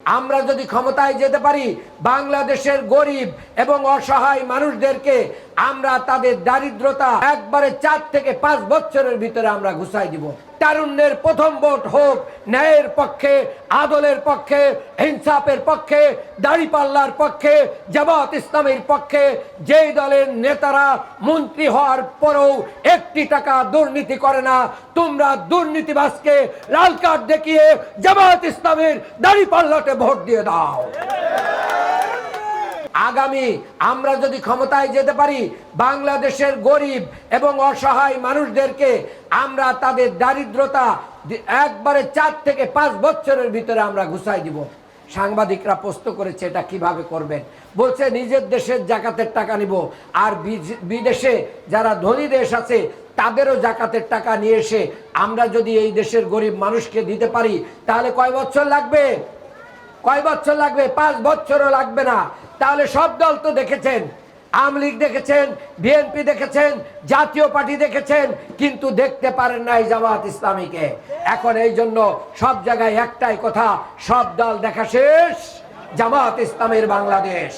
আমরা যদি ক্ষমতায় যেতে পারি, বাংলাদেশের গরিব এবং অসহায় মানুষদেরকে আমরা তাদের দারিদ্রতা একবারে চার থেকে পাঁচ বছরের ভিতরে আমরা ঘুষাই দিব। তারুণ্যের প্রথম ভোট হোক, ন্যায়ের পক্ষে, আদলের পক্ষে, ইনসাফের পক্ষে, দাড়িপাল্লার পক্ষে, জামাত ইসলামের পক্ষে, যেই দলের নেতারা মন্ত্রী হওয়ার পরেও একটি টাকা দুর্নীতি করে না, তোমরা দুর্নীতিবাসকে লাল কার্ড দেখিয়ে জামাত ইসলামের দাড়িপাল্লাতে ভোট দিয়ে দাও। আগামী আমরা যদি ক্ষমতায় যেতে পারি, বাংলাদেশের গরিব এবং অসহায় মানুষদেরকে আমরা তাদের দারিদ্রতা একবারে চার থেকে পাঁচ বছরের ভিতরে আমরা ঘুষাই দিব। সাংবাদিকরা প্রশ্ন করেছে, এটা কীভাবে করবেন? বলছে, নিজের দেশের জাকাতের টাকা নিব। আর বিদেশে যারা ধনী দেশ আছে, তাদেরও জাকাতের টাকা নিয়ে এসে আমরা যদি এই দেশের গরিব মানুষকে দিতে পারি, তাহলে কয় বছর লাগবে? কয় বছর লাগবে? পাঁচ বছরও লাগবে না। তাহলে সব দল তো দেখেছেন। আওয়ামী লীগ দেখেছেন, বিএনপি দেখেছেন, জাতীয় পার্টি দেখেছেন, কিন্তু দেখতে পারেন নাই জামাত ইসলামীকে। এখন এই জন্য সব জায়গায় একটাই কথা, সব দল দেখা শেষ, জামাত ইসলামের বাংলাদেশ।